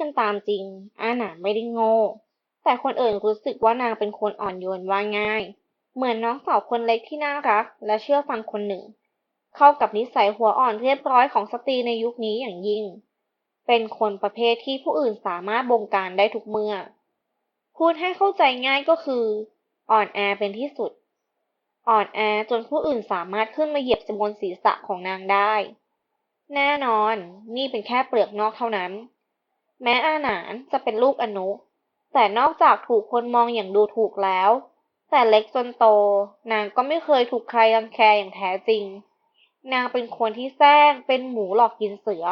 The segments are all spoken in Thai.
กันตามจริง อาหนานไม่ได้โง่ แต่คนอื่นรู้สึกว่านางเป็นคนอ่อนโยนว่าง่าย เหมือนน้องสาวคนเล็กที่น่ารัก และเชื่อฟังคนหนึ่ง เข้ากับนิสัยหัวอ่อนเรียบร้อยของสตรีในยุคนี้อย่างยิ่ง เป็นคนประเภทที่ผู้อื่นสามารถบงการได้ทุกเมื่อ พูดให้เข้าใจง่ายก็คือ อ่อนแอเป็นที่สุด อ่อนแอจนผู้อื่นสามารถขึ้นมาเหยียบบนศีรษะของนางได้ แน่นอน นี่เป็นแค่เปลือกนอกเท่านั้น แม้อาหนานจะเป็นลูกอนุ แต่นอกจากถูกคนมองอย่างดูถูกแล้ว แต่เล็กจนโต นางก็ไม่เคยถูกใครรังแคอย่างแท้จริง นางเป็นคนที่แซงเป็นหมูหลอกกินเสือ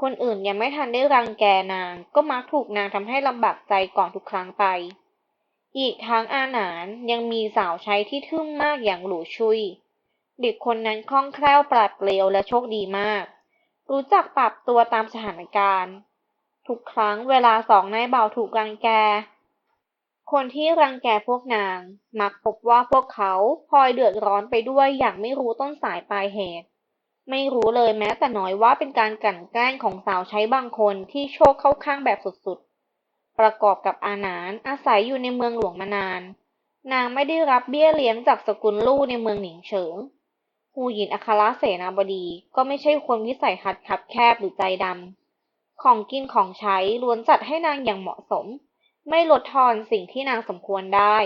คนอื่นยังไม่ทันได้รังแกนางก็มักถูกนางทำให้ลำบากใจก่อนทุกครั้งไป อีกทั้งอาหนานยังมีสาวใช้ที่ทึ่งมากอย่างหลูชุย เด็กคนนั้นคล่องแคล่วปราดเปรียวและโชคดีมาก รู้จักปรับตัวตามสถานการณ์ ทุกครั้งเวลาสองนายเบาถูกรังแก คนที่รังแกพวกนาง มักพบว่าพวกเขาพลอยเดือดร้อนไปด้วยอย่างไม่รู้ต้นสายปลายเหตุ ไม่รู้เลยแม้แต่น้อยว่าเป็นการกลั่นแกล้งของสาวใช้บางคนที่โชคเข้าข้างแบบสุดๆ ประกอบกับอาหนานอาศัยอยู่ในเมืองหลวงมานาน นางไม่ได้รับเบี้ยเลี้ยงจากสกุลลู่ในเมืองหนิงเฉิงฮูหยินอัครเสนาบดีก็ไม่ใช่คนวิสัยทัศน์คับแคบหรือใจดำ ของกินของใช้ล้วนจัดให้นางอย่างเหมาะสม ไม่ลดทอนสิ่งที่นางสมควรได้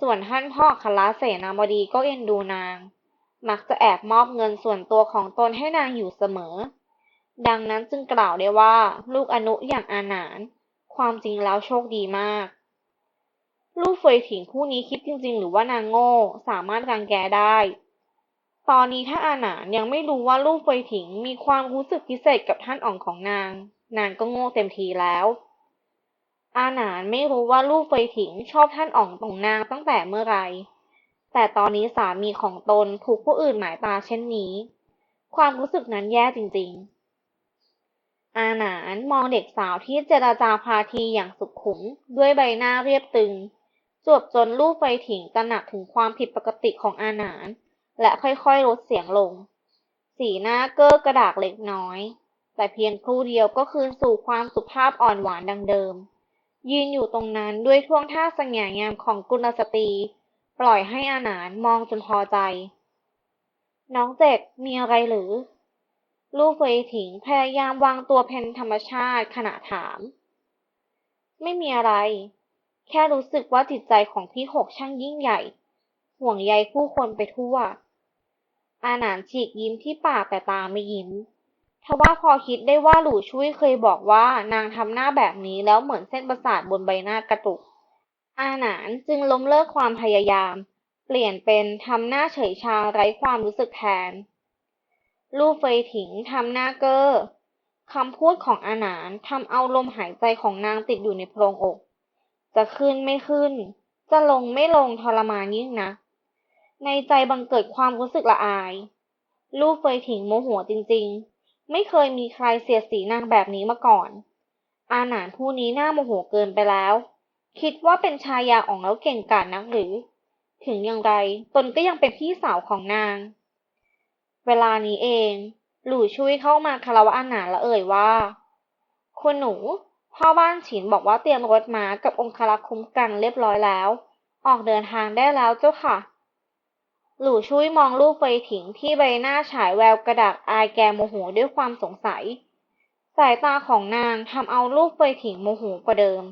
ส่วนท่านพ่อคลาเสนาบดีก็เอ็นดูนาง มักจะแอบมอบเงินส่วนตัวของตนให้นางอยู่เสมอ ดังนั้นจึงกล่าวได้ว่าลูกอนุอย่างอาหนาน ความจริงแล้วโชคดีมาก ลูกเฟยถิงผู้นี้คิดจริงๆ หรือว่านางโง่สามารถรังแกได้ ตอนนี้ถ้าอาหนานยังไม่รู้ว่าลูกเฟยถิงมีความรู้สึกพิเศษกับท่านอ่องของนาง นางก็โง่เต็มทีแล้ว อาหนานไม่รู้ว่าลูกเฟยถิงชอบท่านอ่องของนางตั้งแต่เมื่อไร แต่ตอนนี้สามีของตนถูกผู้อื่นหมายตาเช่นนี้ ความรู้สึกนั้นแย่จริงๆ อาหนานมองเด็กสาวที่เจราจาพาทีอย่างสุขุมด้วยใบหน้าเรียบตึงจวบจนลูกไฟถิงตระหนักถึงความผิดปกติของอาหนาน และค่อย ๆ ลดเสียงลง สีหน้าเก้อกระดากเล็กน้อย แต่เพียงครู่เดียวก็คืนสู่ความสุภาพอ่อนหวานดังเดิม ยืนอยู่ตรงนั้นด้วยท่วงท่าสง่างามของกุลสตรี ปล่อยให้อาหนานมองจนพอใจ น้องเจ็ดมีอะไรหรือ ลูกเฟยถิงพยายามวางตัวเป็นธรรมชาติขณะถาม ไม่มีอะไร แค่รู้สึกว่าจิตใจของพี่หกช่างยิ่งใหญ่ ห่วงใยผู้คนไปทั่ว อาหนานฉีกยิ้มที่ปากแต่ตาไม่ยิ้มทว่าพอคิดได้ว่าหลู่ชุยเคยบอกว่านางทำหน้าแบบนี้แล้วเหมือนเส้นประสาทบนใบหน้ากระตุก อาหนานจึงล้มเลิกความพยายาม เปลี่ยนเป็นทำหน้าเฉยชาไร้ความรู้สึกแทน ลู่เฟยถิงทำหน้าเก้อคำพูดของอาหนานทำเอาลมหายใจของนางติดอยู่ในโพรงอก จะขึ้นไม่ขึ้น จะลงไม่ลงทรมานยิ่งนะ ในใจบังเกิดความรู้สึกละอาย ลู่เฟยถิงโมโหจริงๆ ไม่เคยมีใครเสียสีนางแบบนี้มาก่อน อาหนานผู้นี้หน่าโมโหเกินไปแล้ว คิดว่าเป็นชายาอ่องแล้วเก่งกาจนักหรือ ถึงอย่างไรตนก็ยังเป็นพี่สาวของนาง เวลานี้เอง หลู่ชุยเข้ามาคารวะอาหนานและเอ่ยว่า คุณหนูพ่อบ้านฉินบอกว่าเตรียมรถม้ากับองครักษ์คุ้มกันเรียบร้อยแล้ว ออกเดินทางได้แล้วเจ้าค่ะ หลู่ชุยมองลูกเฟถิงที่ใบหน้าฉายแววกระดากอายแกโมโหด้วยความสงสัย สายตาของนางทำเอาลูกเฟถิงโมโหกว่าเดิม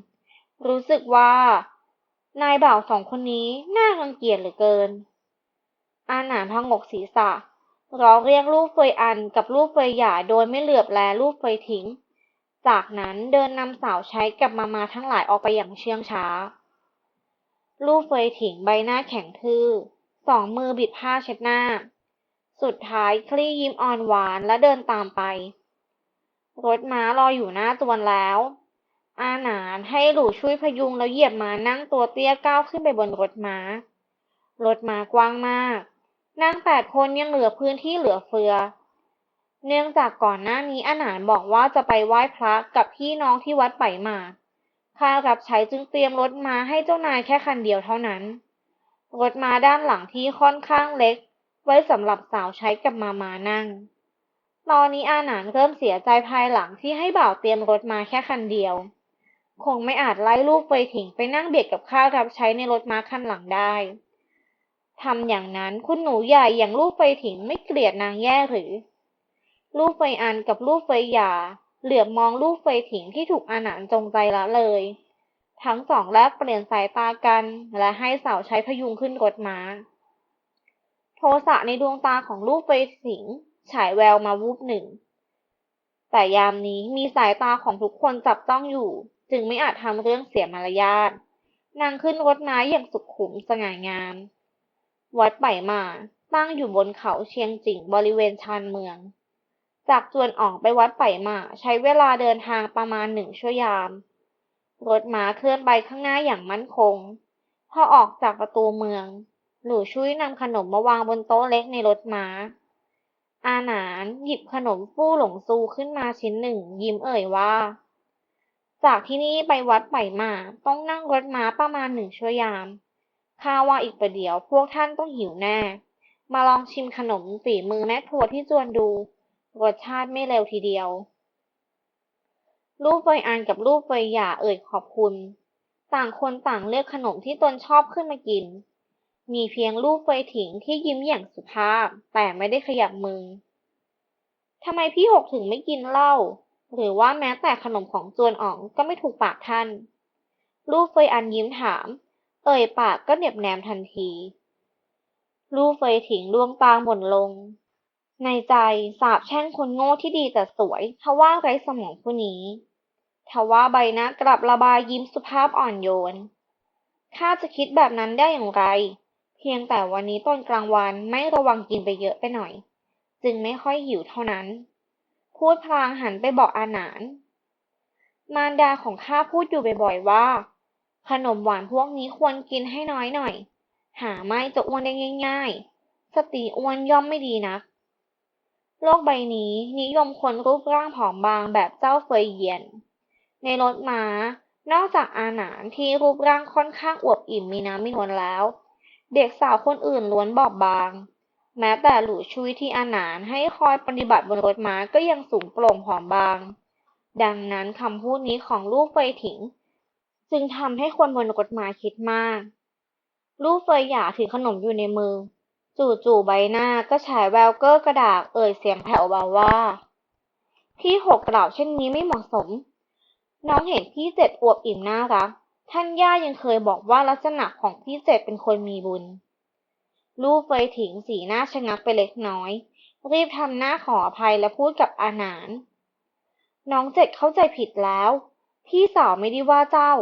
รู้สึกว่า นายบ่าวสองคนนี้น่ารังเกียจเหลือเกิน อาหนานพงกศีรษะร้องเรียกลูกเฟยอันกับลูกเฟยหยาโดยไม่เหลือบแลลูกเฟยถิงจากนั้นเดินนำสาวใช้กับมามาทั้งหลายออกไปอย่างเชื่องช้า ลูกเฟยถิงใบหน้าแข็งทื่อ สองมือบิดผ้าเช็ดหน้า สุดท้ายคลี่ยิ้มอ่อนหวานและเดินตามไป รถม้ารออยู่หน้าจวนแล้ว อาหนานให้หลู่ช่วยพยุงแล้วเหยียบม้านั่งตัวเตี้ยก้าวขึ้นไปบนรถม้า รถม้ากว้างมาก นั่งแปดคนยังเหลือพื้นที่เหลือเฟือ เนื่องจากก่อนหน้านี้อาหนานบอกว่าจะไปไหว้พระกับพี่น้องที่วัดไปมาข้ารับใช้จึงเตรียมรถม้าให้เจ้านายแค่คันเดียวเท่านั้น รถม้าด้านหลังที่ค่อนข้างเล็ก ไว้สำหรับสาวใช้กับมามานั่ง ตอนนี้อาหนานเริ่มเสียใจภายหลังที่ให้บ่าวเตรียมรถมาแค่คันเดียว คงไม่อาจไล่ลูกเฟถิงไปนั่งเบียดกับข้ารับใช้ในรถม้าคันหลังได้ทำอย่างนั้นคุณหนูใหญ่อย่างลูกเฟถิงไม่เกลียดนางแย่หรือ ลูกเฟอันกับลูกเฟยหยา เหลือบมองลูกเฟถิงที่ถูกอาหนานจงใจละเลย ทั้งสองแลกเปลี่ยนสายตากัน และให้สาวใช้พยุงขึ้นรถม้า โทสะในดวงตาของลูกเฟยถิงฉายแววมาวูบหนึ่ง แต่ยามนี้มีสายตาของทุกคนจับต้องอยู่ จึงไม่อาจทำเรื่องเสียมารยาทนางขึ้นรถม้าอย่างสุขุมสง่างาม วัดไปมาตั้งอยู่บนเขาเชียงจิงบริเวณชานเมือง จากจวนออกไปวัดไปมาใช้เวลาเดินทางประมาณหนึ่งชั่วยาม รถม้าเคลื่อนไปข้างหน้าอย่างมั่นคง พอออกจากประตูเมือง หลู่ชุยนำขนมมาวางบนโต๊ะเล็กในรถม้า อาหนานหยิบขนมฟู่หลงซูขึ้นมาชิ้นหนึ่ง ยิ้มเอ่ยว่า จากที่นี่ไปวัดไปมาต้องนั่งรถม้าประมาณหนึ่งชั่วยามข้าว่าอีกประเดี๋ยวพวกท่านต้องหิวแน่ มาลองชิมขนมฝีมือแม่ครัวที่จวนดู รสชาติไม่เลวทีเดียว ลูกเฟอันกับลูกเฟยหย่าเอ่ยขอบคุณ ต่างคนต่างเลือกขนมที่ตนชอบขึ้นมากิน มีเพียงลูกเฟถิงที่ยิ้มอย่างสุภาพ แต่ไม่ได้ขยับมือทำไมพี่หกถึงไม่กินเหล้าหรือว่าแม้แต่ขนมของจวนอ๋องก็ไม่ถูกปากท่านลูกเฟยอันยิ้มถาม เอ่ยปากก็เหน็บแนมทันทีลูกเฟยถิงดวงตาหม่นลง ในใจสาบแช่งคนโง่ที่ดีแต่สวยทว่าไร้สมองผู้นี้ ทว่าใบหน้ากลับระบายยิ้มสุภาพอ่อนโยน ข้าจะคิดแบบนั้นได้อย่างไร เพียงแต่วันนี้ตอนกลางวันไม่ระวังกินไปเยอะไปหน่อย จึงไม่ค่อยหิวเท่านั้น พูดพลางหันไปบอกอาหนาน มารดาของข้าพูดอยู่บ่อยๆว่า ขนมหวานพวกนี้ควรกินให้น้อยหน่อย หาไม่จะอ้วนได้ง่าย ๆ สติอ้วนย่อมไม่ดีนักโลกใบนี้นิยมคนรูปร่างผอมบางแบบเจ้าเฟยเยียน ในรถม้า นอกจากอาหนานที่รูปร่างค่อนข้างอวบอิ่มมีน้ำมีนวลแล้ว เด็กสาวคนอื่นล้วนบอบบาง แม้แต่หลู่ชุยที่อาหนานให้คอยปฏิบัติบนรถม้าก็ยังสูงโปร่งผอมบาง ดังนั้นคำพูดนี้ของลูกเฟยถิง จึงทำให้คนบนรถม้าคิดมาก ลูกเฟยหย่าถือขนมอยู่ในมือจู่ๆใบหน้าก็ฉายแววเก้อกระดากเอ่ยเสียงแผ่วเบาว่า พี่หกกล่าวเช่นนี้ไม่เหมาะสม น้องเห็นพี่เจ็ดอวบอิ่มน่ารัก ท่านย่ายังเคยบอกว่าลักษณะของพี่เจ็ดเป็นคนมีบุญ ลูกเฟยถิงสีหน้าชะงักไปเล็กน้อย รีบทำหน้าขออภัยและพูดกับอาหนาน น้องเจ็ดเข้าใจผิดแล้ว พี่สาวไม่ได้ว่าเจ้า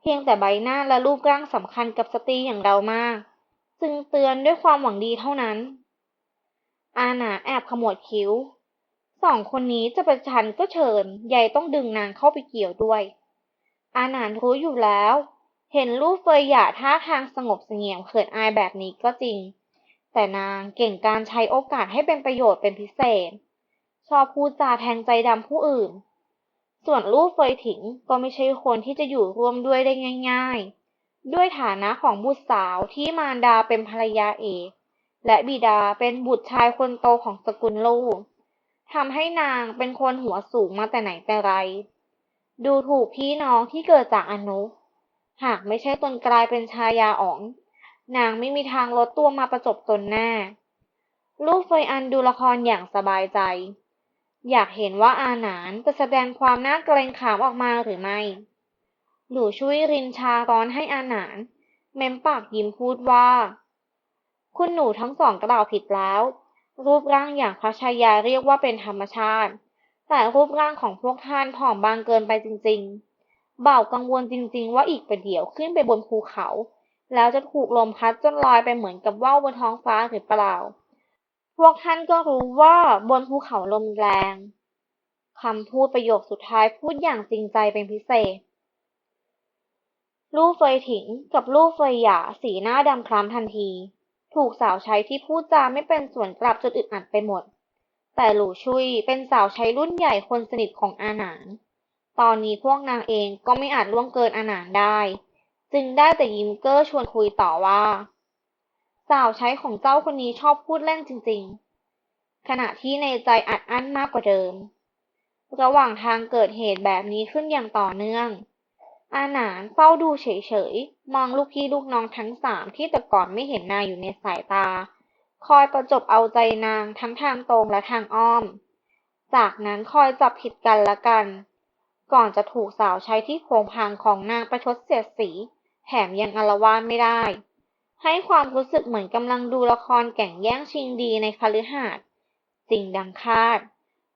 เพียงแต่ใบหน้าและรูปร่างสำคัญกับสตรีอย่างเรามาก จึงเตือนด้วยความหวังดีเท่านั้น อาหนานแอบขมวดคิ้ว สองคนนี้จะประชันก็เชิญใหญ่ต้องดึงนางเข้าไปเกี่ยวด้วย อาหนานรู้อยู่แล้ว เห็นลูกเฟยหย่าท่าทางสงบเสงี่ยมเขินอายแบบนี้ก็จริง แต่นางเก่งการใช้โอกาสให้เป็นประโยชน์เป็นพิเศษ ชอบพูดจาแทงใจดำผู้อื่น ส่วนลูกเฟยถิงก็ไม่ใช่คนที่จะอยู่ร่วมด้วยได้ง่าย ๆ ด้วยฐานะของบุตรสาวที่มารดาเป็นภรรยาเอกและบิดาเป็นบุตรชายคนโตของสกุลลูก ทำให้นางเป็นคนหัวสูงมาแต่ไหนแต่ไร ดูถูกพี่น้องที่เกิดจากอนุ หากไม่ใช่ตนกลายเป็นชายาอ๋อง นางไม่มีทางลดตัวมาประจบตนแน่ลูกเฟยอันดูละครอย่างสบายใจ อยากเห็นว่าอาหนานจะแสดงความน่าเกรงขามออกมาหรือไม่ หลู่ชุยรินชาร้อนให้อาหนาน เม้มปากยิ้มพูดว่า คุณหนูทั้งสองกล่าวผิดแล้ว รูปร่างอย่างพระชายาเรียกว่าเป็นธรรมชาติ แต่รูปร่างของพวกท่านผอมบางเกินไปจริงๆบ่าวกังวลจริง ๆ ว่าอีกประเดี๋ยวขึ้นไปบนภูเขา แล้วจะถูกลมพัดจนลอยไปเหมือนกับว่าวบนท้องฟ้าหรือเปล่า พวกท่านก็รู้ว่าบนภูเขาลมแรงคำพูดประโยคสุดท้ายพูดอย่างจริงใจเป็นพิเศษ ลู่เฟยถิงกับลู่เฟยหย่าสีหน้าดำคล้ำทันที ถูกสาวใช้ที่พูดจาไม่เป็นส่วนกลับจนอึดอัดไปหมด แต่หลู่ชุยเป็นสาวใช้รุ่นใหญ่คนสนิทของอาหนาน ตอนนี้พวกนางเองก็ไม่อาจล่วงเกินอาหนานได้ จึงได้แต่ยิ้มเก้อชวนคุยต่อว่า สาวใช้ของเจ้าคนนี้ชอบพูดเล่นจริง ๆ ขณะที่ในใจอัดอั้นมากกว่าเดิม ระหว่างทางเกิดเหตุแบบนี้ขึ้นอย่างต่อเนื่อง อาหนานเฝ้าดูเฉยๆ มองลูกพี่ลูกน้องทั้งสามที่แต่ก่อนไม่เห็นนางอยู่ในสายตา คอยประจบเอาใจนางทั้งทางตรงและทางอ้อม จากนั้นคอยจับผิดกันละกัน ก่อนจะถูกสาวใช้ที่โผงพางของนางประชดเสียดสีแถมยังอารวาสไม่ได้ ให้ความรู้สึกเหมือนกำลังดูละครแก่งแย่งชิงดีในคฤหาสน์จริงดังคาด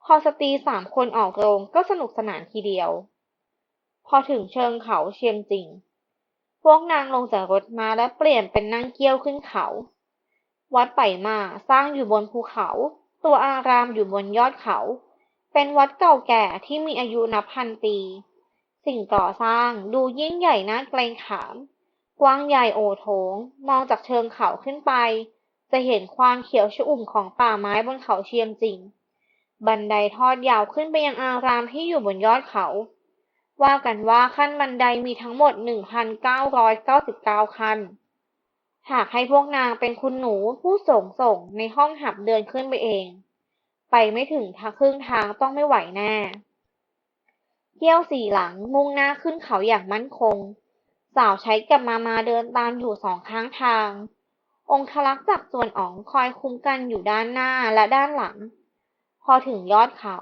พอสตรีสามคนออกโรงก็สนุกสนานทีเดียว พอถึงเชิงเขาเชียงจริง พวกนางลงจากรถมาและเปลี่ยนเป็นนั่งเกี้ยวขึ้นเขา วัดไปมาสร้างอยู่บนภูเขา ตัวอารามอยู่บนยอดเขา เป็นวัดเก่าแก่ที่มีอายุนับพันปี สิ่งก่อสร้างดูยิ่งใหญ่น่าเกรงขาม กว้างใหญ่โอโถง มองจากเชิงเขาขึ้นไป จะเห็นความเขียวชอุ่มของป่าไม้บนเขาเชียงจริง บันไดทอดยาวขึ้นไปยังอารามที่อยู่บนยอดเขา ว่ากันว่าขั้นบันไดมีทั้งหมด 1,999 ขั้น หากให้พวกนางเป็นคุณหนูผู้ส่งส่งในห้องหับเดินขึ้นไปเอง ไปไม่ถึงทางครึ่งทางต้องไม่ไหวแน่เที่ยวสี่หลังมุ่งหน้าขึ้นเขาอย่างมั่นคง สาวใช้กับมามาเดินตามอยู่สองข้างทาง องคลักษ์จากส่วนอ๋องคอยคุ้มกันอยู่ด้านหน้าและด้านหลัง พอถึงยอดเขา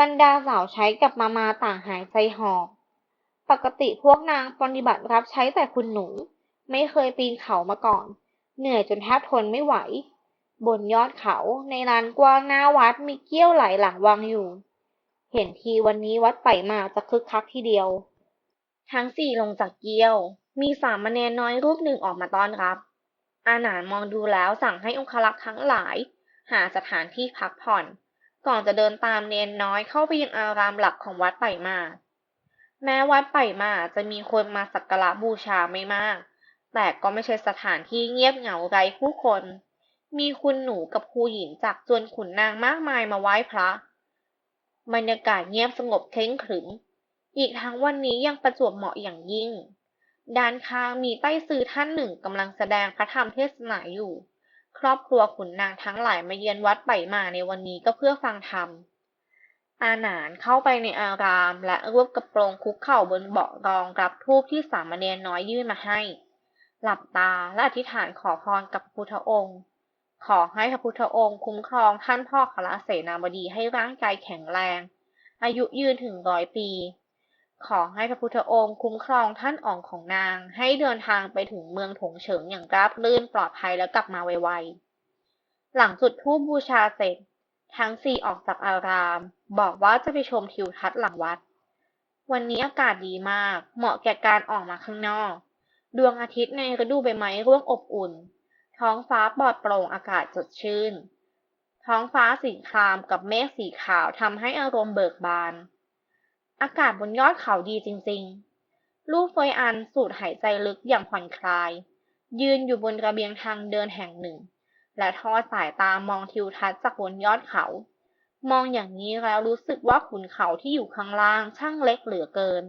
บรรดาสาวใช้กับมามาต่างหายใจหอบปกติพวกนางปฏิบัติรับใช้แต่คุณหนู ไม่เคยปีนเขามาก่อน เหนื่อยจนแทบทนไม่ไหว บนยอดเขาในลานกว้างหน้าวัดมีเกี้ยวไหลหลังวางอยู่ เห็นทีวันนี้วัดไปมาจะคึกคักทีเดียว ทั้งสี่ลงจากเกี้ยว มีสามเณรน้อยรูปหนึ่งออกมาต้อนรับ อาหนานมองดูแล้วสั่งให้องครักษ์ทั้งหลาย หาสถานที่พักผ่อน ก่อนจะเดินตามเนนน้อยเข้าไปยังอารามหลักของวัดไปมา แม้วัดไปมาจะมีคนมาสักการะบูชาไม่มาก แต่ก็ไม่ใช่สถานที่เงียบเหงาไร้ผู้คน มีคุณหนูกับครูหญิงจากจวนขุนนางมากมายมาไหว้พระบรรยากาศเงียบสงบเคร่งขรึม อีกทั้งวันนี้ยังประจวบเหมาะอย่างยิ่ง ด้านข้างมีใต้ซือท่านหนึ่งกำลังแสดงพระธรรมเทศนาอยู่ รอบครัวขุนนางทั้งหลายมาเยือนวัดไปมาในวันนี้ก็เพื่อฟังธรรม อาหนานเข้าไปในอาราม และรวบกระโปรงคุกเข่าบนเบาะรองรับทูปที่สามเณรน้อยยื่นมาให้ หลับตาและอธิษฐานขอพรกับพระพุทธองค์ ขอให้พระพุทธองค์คุ้มครองท่านพ่อคละเสนาบดีให้ร่างกายแข็งแรง อายุยืนถึงร้อยปี ขอให้พระพุทธองค์คุ้มครองท่านอ่องของนาง ให้เดินทางไปถึงเมืองถงเฉิงอย่างราบรื่นปลอดภัยแล้วกลับมาไวๆ หลังจุดธูปบูชาเสร็จ ทั้งสี่ออกจากอาราม บอกว่าจะไปชมทิวทัศน์หลังวัด วันนี้อากาศดีมาก เหมาะแก่การออกมาข้างนอก ดวงอาทิตย์ในฤดูใบไม้ร่วงอบอุ่น ท้องฟ้าปลอดโปร่งอากาศสดชื่น ท้องฟ้าสีครามกับเมฆสีขาวทำให้อารมณ์เบิกบาน อากาศบนยอดเขาดีจริง ๆ ลูกเฟยอันสูดหายใจลึกอย่างผ่อนคลาย ยืนอยู่บนระเบียงทางเดินแห่งหนึ่ง และทอดสายตามองทิวทัศน์จากบนยอดเขา มองอย่างนี้แล้วรู้สึกว่าขุนเขาที่อยู่ข้างล่างช่างเล็กเหลือเกิน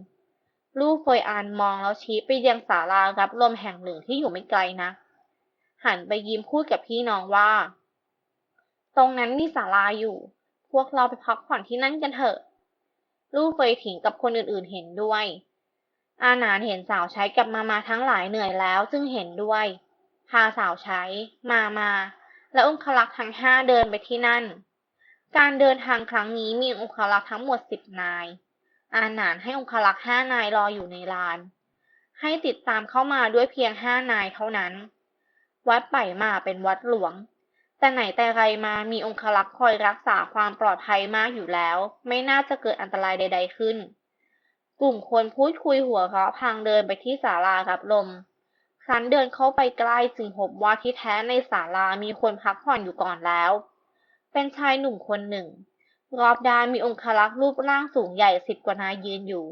ลูกเฟยอันมองแล้วชี้ไปยังศาลารับลมแห่งหนึ่งที่อยู่ไม่ไกลนะ หันไปยิ้มพูดกับพี่น้องว่า ตรงนั้นมีศาลาอยู่ พวกเราไปพักผ่อนที่นั่นกันเถอะ ลูกเฟยถิงกับคนอื่นๆเห็นด้วย อาหนานเห็นสาวใช้กับมามาทั้งหลายเหนื่อยแล้วจึงเห็นด้วย พาสาวใช้ มามา และองคลักษ์ทั้งห้าเดินไปที่นั่น การเดินทางครั้งนี้มีองคลักษ์ทั้งหมดสิบนาย อาหนานให้องคลักษ์ห้านายรออยู่ในลาน ให้ติดตามเข้ามาด้วยเพียงห้านายเท่านั้น วัดไปมาเป็นวัดหลวง แต่ไหนแต่ไรมามีองคลักษ์คอยรักษาความปลอดภัยมากอยู่แล้ว ไม่น่าจะเกิดอันตรายใด ๆขึ้น กลุ่มคนพูดคุยหัวเราะพางเดินไปที่ศาลารับลม ครั้นเดินเข้าไปใกล้จึงพบว่าที่แท้ในศาลามีคนพักผ่อนอยู่ก่อนแล้ว เป็นชายหนุ่มคนหนึ่ง รอบด้านมีองครักษ์รูปร่างสูงใหญ่สิบกว่านายยืนอยู่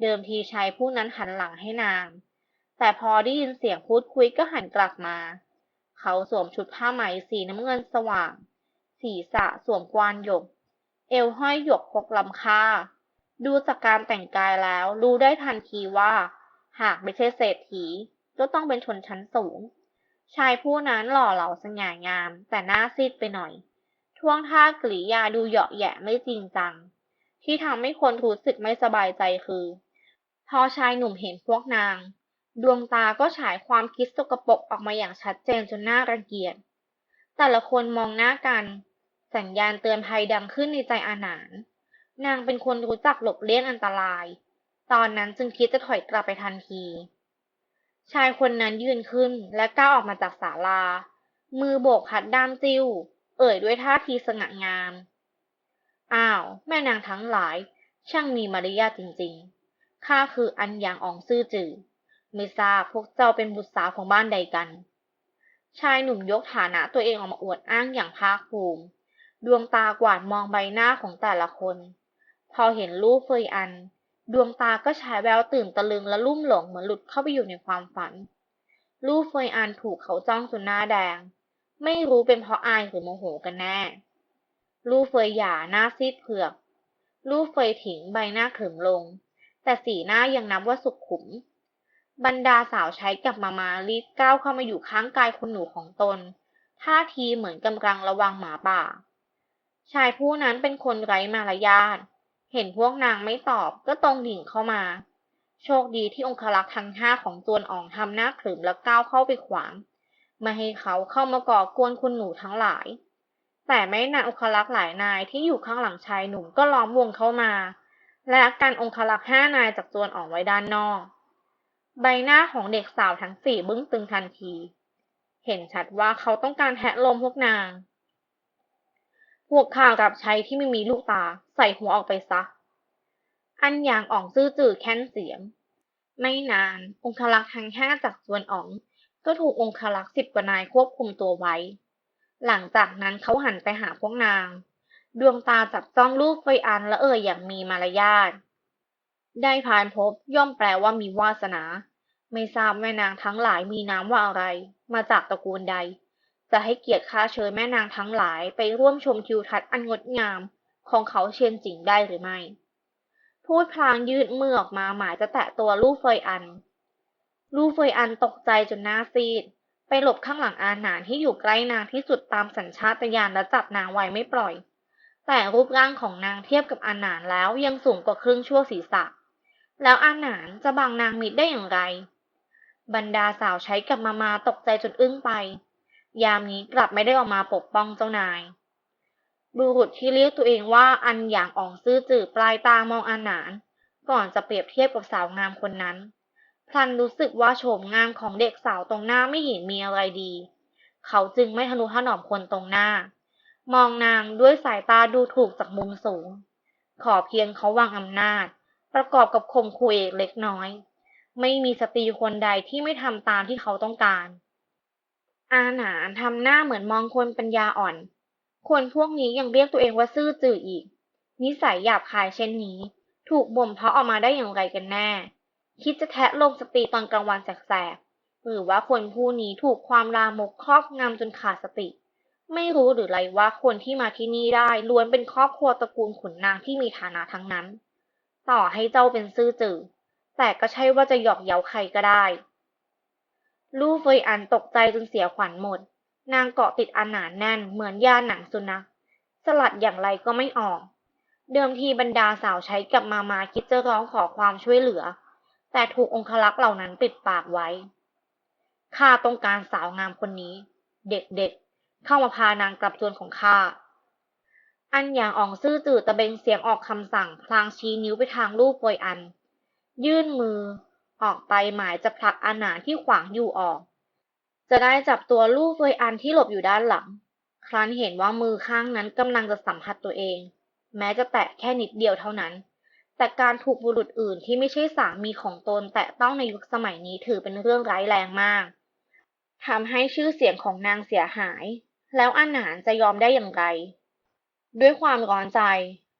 เดิมทีชายผู้นั้นหันหลังให้นาง แต่พอได้ยินเสียงพูดคุยก็หันกลับมา เขาสวมชุดผ้าไหมสีน้ำเงินสว่าง ศีรษะสวมกวานหยก เอวห้อยหยกพกลำค่า ดูจากการแต่งกายแล้วรู้ได้ทันทีว่า หากไม่ใช่เศรษฐีก็ต้องเป็นชนชั้นสูง ชายผู้นั้นหล่อเหลาสง่างาม แต่หน้าซีดไปหน่อย ท่วงท่ากริยาดูเหยาะแยะไม่จริงจัง ที่ทำให้คนรู้สึกไม่สบายใจคือ พอชายหนุ่มเห็นพวกนาง ดวงตาก็ฉายความคิดสกปรกออกมาอย่างชัดเจนจนน่ารังเกียจ แต่ละคนมองหน้ากัน สัญญาณเตือนภัยดังขึ้นในใจอาหนาน นางเป็นคนรู้จักหลบเลี่ยงอันตราย ตอนนั้นจึงคิดจะถอยกลับไปทันที ชายคนนั้นยืนขึ้นและก้าวออกมาจากศาลา มือโบกพัดด้ามจิ้ว เอ่ยด้วยท่าทีสง่างาม อ้าว แม่นางทั้งหลาย ช่างมีมารยาทจริงๆ ข้าคืออันยางอองซื่อจือ ไม่ทราบพวกเจ้าเป็นบุตรสาวของบ้านใดกัน ชายหนุ่มยกฐานะตัวเองออกมาอวดอ้างอย่างภาคภูมิ ดวงตากวาดมองใบหน้าของแต่ละคน พอเห็นรูปเฟยอัน ดวงตาก็ฉายแววตื่นตะลึงและลุ่มหลงเหมือนหลุดเข้าไปอยู่ในความฝัน รูปเฟยอันถูกเขาจ้องจนหน้าแดง ไม่รู้เป็นเพราะอายหรือโมโหกันแน่ รูปเฟยหย่าหน้าซีดเผือก รูปเฟยถิงใบหน้าขรึมลง แต่สีหน้ายังนับว่าสุขขุม บรรดาสาวใช้กับมามารีบก้าวเข้ามาอยู่ข้างกายคนหนูของตน ท่าทีเหมือนกำลังระวังหมาป่า ชายผู้นั้นเป็นคนไร้มารยาท เห็นพวกนางไม่ตอบก็ตรงดิ่งเข้ามา โชคดีที่องครักษ์ทั้งห้าของจวนอ่องทำหน้าขรึมแล้วก้าวเข้าไปขวางไม่ให้เขาเข้ามาก่อกวนคุณหนูทั้งหลาย แต่ไม่นานองครักษ์หลายนายที่อยู่ข้างหลังชายหนุ่มก็ล้อมวงเข้ามา และกันองครักษ์ห้านายจากจวนอ่องไว้ด้านนอก ใบหน้าของเด็กสาวทั้งสี่บึ้งตึงทันที เห็นชัดว่าเขาต้องการแทะลมพวกนาง พวกข้ารับใช้ที่ไม่มีลูกตาใส่หัวออกไปซะ อันอย่างอ่องซื่อจื่อแค้นเสียง ไม่นานองครักษ์ทั้งห้าจากจวนอ่อง ก็ถูกองครักษ์สิบกว่านายควบคุมตัวไว้ หลังจากนั้นเขาหันไปหาพวกนาง ดวงตาจับจ้องลูกไฟอันและเอ่ยอย่างมีมารยาท ได้ผ่านพบย่อมแปลว่ามีวาสนา ไม่ทราบแม่นางทั้งหลายมีนามว่าอะไร มาจากตระกูลใด จะให้เกียรติข้าเชิญแม่นางทั้งหลายไปร่วมชมทิวทัศน์อันงดงามของเขาเชียนจิงได้หรือไม่ พูดพลางยืดมือออกมาหมายจะแตะตัวลู่เฟยอัน ลู่เฟยอันตกใจจนหน้าซีด ไปหลบข้างหลังอาหนานที่อยู่ใกล้นางที่สุดตามสัญชาตญาณและจับนางไว้ไม่ปล่อย แต่รูปร่างของนางเทียบกับอาหนานแล้วยังสูงกว่าครึ่งชั่วศีรษะ แล้วอาหนานจะบังนางมิดได้อย่างไร บรรดาสาวใช้กับมามาตกใจจนอึ้งไป ยามนี้กลับไม่ได้ออกมาปกป้องเจ้านาย บุรุษที่เรียกตัวเองว่าอันอย่างอ่องซื่อจืดปลายตามองอาหนาน ก่อนจะเปรียบเทียบกับสาวงามคนนั้นพลันรู้สึกว่าโฉมงามของเด็กสาวตรงหน้าไม่เห็นมีอะไรดี เขาจึงไม่ทะนุถนอมคนตรงหน้า มองนางด้วยสายตาดูถูกจากมุมสูง ขอเพียงเขาวางอำนาจ ประกอบกับข่มขู่เอกเล็กน้อย ไม่มีสตรีคนใดที่ไม่ทำตามที่เขาต้องการ อาหนานทำหน้าเหมือนมองคนปัญญาอ่อน คนพวกนี้ยังเรียกตัวเองว่าซื่อจื่ออีก นิสัยหยาบคายเช่นนี้ ถูกบ่มเพาะออกมาได้อย่างไรกันแน่ คิดจะแทะลงสตรีตอนกลางวันแสกๆหรือว่าคนผู้นี้ถูกความลามกครอบงำจนขาดสติไม่รู้หรือไรว่าคนที่มาที่นี่ได้ล้วนเป็นครอบครัวตระกูลขุนนางที่มีฐานะทั้งนั้น ต่อให้เจ้าเป็นซื่อจื่อแต่ก็ใช่ว่าจะหยอกเย้าใครก็ได้ ลู่เฟยอันตกใจจนเสียขวัญหมด นางเกาะติดอาหนานแน่นเหมือนยาหนังสุนัข สลัดอย่างไรก็ไม่ออก เดิมทีบรรดาสาวใช้กับมามาคิดจะร้องขอความช่วยเหลือ แต่ถูกองคลักษ์เหล่านั้นปิดปากไว้ ข้าต้องการสาวงามคนนี้ เด็กๆเข้ามาพานางกลับจวนของข้า อันอย่างอ่องซื่อจืดตะเบงเสียงออกคำสั่ง พลางชี้นิ้วไปทางรูปโปยอัน ยื่นมือ ออกไปหมายจะผลักอาหนานที่ขวางอยู่ออก จะได้จับตัวลูกเฟยอันที่หลบอยู่ด้านหลัง ครั้นเห็นว่ามือข้างนั้นกำลังจะสัมผัสตัวเอง แม้จะแตะแค่นิดเดียวเท่านั้น แต่การถูกบุรุษอื่นที่ไม่ใช่สามีของตนแตะต้องในยุคสมัยนี้ถือเป็นเรื่องร้ายแรงมากทำให้ชื่อเสียงของนางเสียหาย แล้วอาหนานจะยอมได้อย่างไร ด้วยความร้อนใจ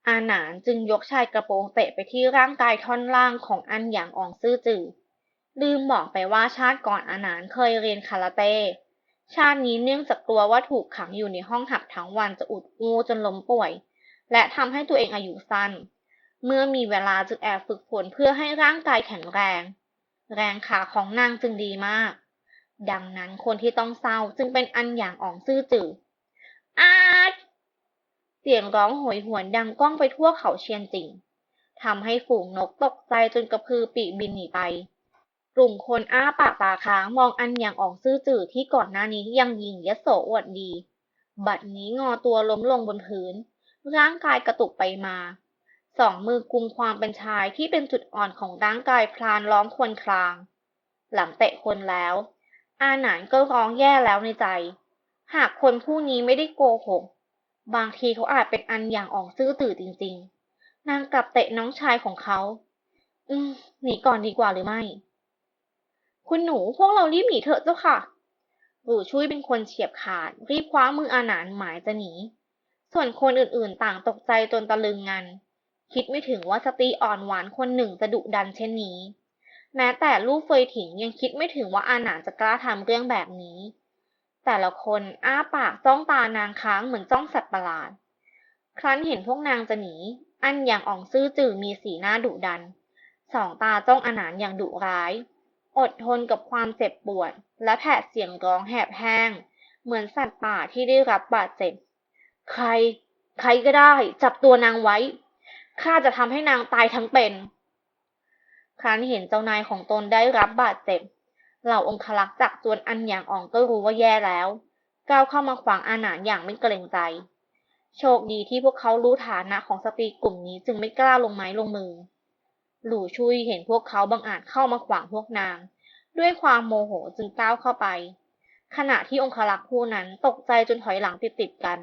อาหนานจึงยกชายกระโปรงเตะไปที่ร่างกายท่อนล่างของอันหยางอองซื่อจือ ลืมบอกไปว่าชาติก่อนอาหนานเคยเรียนคาราเต้ ชาตินี้เนื่องจากกลัวว่าถูกขังอยู่ในห้องหับทั้งวันจะอุดงูจนล้มป่วย และทำให้ตัวเองอายุสั้น เมื่อมีเวลาจึงแอบฝึกฝนเพื่อให้ร่างกายแข็งแรง แรงขาของนางจึงดีมาก ดังนั้นคนที่ต้องเศร้าจึงเป็นอันอย่างอ่องซื่อจืออาด เสียงร้องโหยหวนดังก้องไปทั่วเขาเชียนจิงทำให้ฝูงนกตกใจจนกระพือปีกบินหนีไป กลุ่มคนอ้าปากตาค้างมองอันอย่างออกซื่อจื่อที่ก่อนหน้านี้ยังยิงยโสอวดดี บัดนี้งอตัวล้มลงบนพื้น ร่างกายกระตุกไปมา สองมือกุมความเป็นชายที่เป็นจุดอ่อนของร่างกายพลานร้องควญคราง หลังเตะคนแล้ว อาหนานก็ร้องแย่แล้วในใจ หากคนผู้นี้ไม่ได้โกหก บางทีเขาอาจเป็นอันอย่างอ่อกซื่อตื่อจริง ๆ นางกลับเตะน้องชายของเขา อืม หนีก่อนดีกว่าหรือไม่ คุณหนูพวกเรารีบหนีเถอะเจ้าค่ะหลู่ช่วยเป็นคนเฉียบขาด รีบคว้ามืออาหนานหมายจะหนี ส่วนคนอื่นๆต่างตกใจจนตะลึงงัน คิดไม่ถึงว่าสตรีอ่อนหวานคนหนึ่งจะดุดันเช่นนี้ แม้แต่ลูกเฟยถิงยังคิดไม่ถึงว่าอาหนานจะกล้าทำเรื่องแบบนี้ แต่ละคนอ้าปากจ้องตานางค้างเหมือนจ้องสัตว์ประหลาด ครั้นเห็นพวกนางจะหนี อันอย่างอ่องซื่อจื่อมีสีหน้าดุดัน สองตาจ้องอนานอย่างดุร้าย อดทนกับความเจ็บปวด และแผดเสียงร้องแหบแห้ง เหมือนสัตว์ป่าที่ได้รับบาดเจ็บ ใคร ใครก็ได้ จับตัวนางไว้ ข้าจะทำให้นางตายทั้งเป็น ครั้นเห็นเจ้านายของตนได้รับบาดเจ็บ เหล่าองคลักษ์จากจวนอันอย่างอ่องก็รู้ว่าแย่แล้ว ก้าวเข้ามาขวางอาหนานอย่างไม่เกรงใจ โชคดีที่พวกเขารู้ฐานะของสตรีกลุ่มนี้จึงไม่กล้าลงไม้ลงมือ หลู่ชุยเห็นพวกเขาบังอาจเข้ามาขวางพวกนาง ด้วยความโมโหจึงก้าวเข้าไป ขณะที่องคลักษ์ผู้นั้นตกใจจนถอยหลังติดๆกัน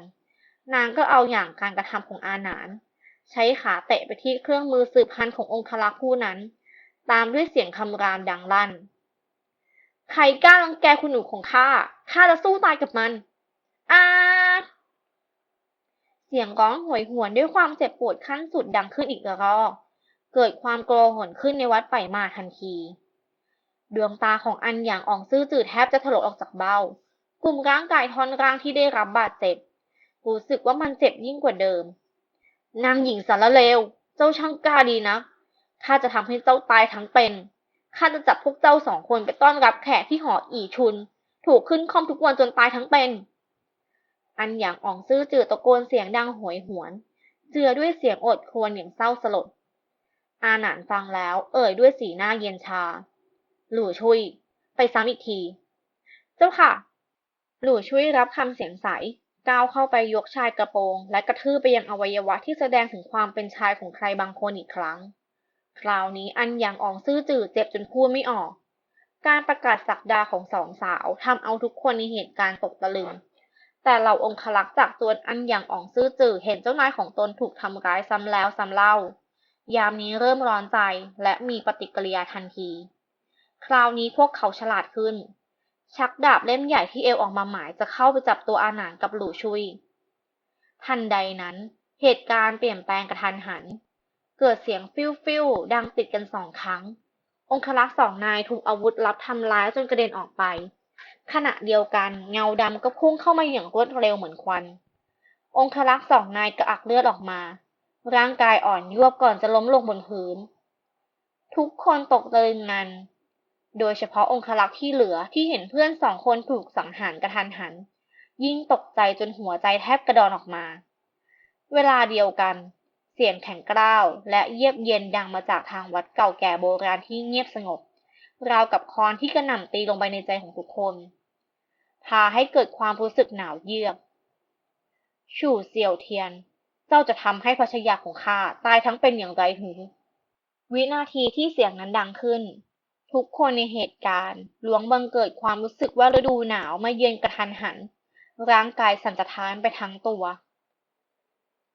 นางก็เอาอย่างการกระทำของอาหนาน ใช้ขาเตะไปที่เครื่องมือสืบพันธุ์ขององคลักษ์ผู้นั้น ตามด้วยเสียงคำรามดังลั่น ใครกล้ารังแกคุณหนูของข้า ข้าจะสู้ตายกับมัน อาเสียงร้องโหวยหวนด้วยความเจ็บปวดขั้นสุดดังขึ้นอีกระรอก เกิดความโกลาหลขึ้นในวัดไปมาทันที ดวงตาของอันอย่างอ่องซื่อจืดแทบจะถลกออกจากเบ้า กลุ่มร่างกายท่อนร่างที่ได้รับบาดเจ็บ รู้สึกว่ามันเจ็บยิ่งกว่าเดิม นางหญิงสารเลว เจ้าช่างกล้าดีนะ ข้าจะทำให้เจ้าตายทั้งเป็น ข้าจะจับพวกเจ้าสองคนไปต้อนรับแขกที่หออีชุน ถูกขึ้นคอมทุกวันจนตายทั้งเป็น อันอย่างอ่องซื่อจืดตะโกนเสียงดังโหวยหวน เจือด้วยเสียงอดครวญอย่างเศร้าสลด อาหนานฟังแล้ว เอ่ยด้วยสีหน้าเย็นชา หลู่ชุย ไปซ้ำอีกที เจ้าค่ะ หลู่ชุยรับคำเสียงใสก้าวเข้าไปยกชายกระโปรง และกระทืบไปยังอวัยวะที่แสดงถึงความเป็นชายของใครบางคนอีกครั้ง คราวนี้อันยางอ่องซื่อจืดเจ็บจนพูดไม่ออก การประกาศสักดาของสองสาวทำเอาทุกคนในเหตุการณ์ตกตะลึง แต่เหล่าองคลักษ์จากตัวอันยางอ่องซื่อจืดเห็นเจ้านายของตนถูกทำร้ายซ้ำแล้วซ้ำเล่า ยามนี้เริ่มร้อนใจและมีปฏิกิริยาทันที คราวนี้พวกเขาฉลาดขึ้น ชักดาบเล่มใหญ่ที่เอวออกมาหมายจะเข้าไปจับตัวอาหนานกับหลู่ชุย ทันใดนั้น เหตุการณ์เปลี่ยนแปลงกระทันหัน เกิดเสียงฟิวฟิวดังติดกันสองครั้ง องคลักษ์สองนายถูกอาวุธลับทำร้ายจนกระเด็นออกไป ขณะเดียวกันเงาดำก็พุ่งเข้ามาอย่างรวดเร็วเหมือนควัน องคลักษ์สองนายกระอักเลือดออกมา ร่างกายอ่อนยวบก่อนจะล้มลงบนพื้น ทุกคนตกตะลึงงัน โดยเฉพาะองคลักษ์ที่เหลือที่เห็นเพื่อนสองคนถูกสังหารกระทันหัน ยิ่งตกใจจนหัวใจแทบกระดอนออกมา เวลาเดียวกัน เสียงแข็งกร้าว และเยียบเย็นดังมาจากทางวัดเก่าแก่โบราณที่เงียบสงบ ราวกับคอนที่กระหน่ำตีลงไปในใจของทุกคน พาให้เกิดความรู้สึกหนาวเยือกชู่เซียวเทียน เจ้าจะทำให้พระชายาของข้าตายทั้งเป็นอย่างไรหรือวินาทีที่เสียงนั้นดังขึ้น ทุกคนในเหตุการณ์ล้วนบังเกิดความรู้สึกว่าฤดูหนาวมาเยือนกระทันหัน ร่างกายสั่นสะท้านไปทั้งตัว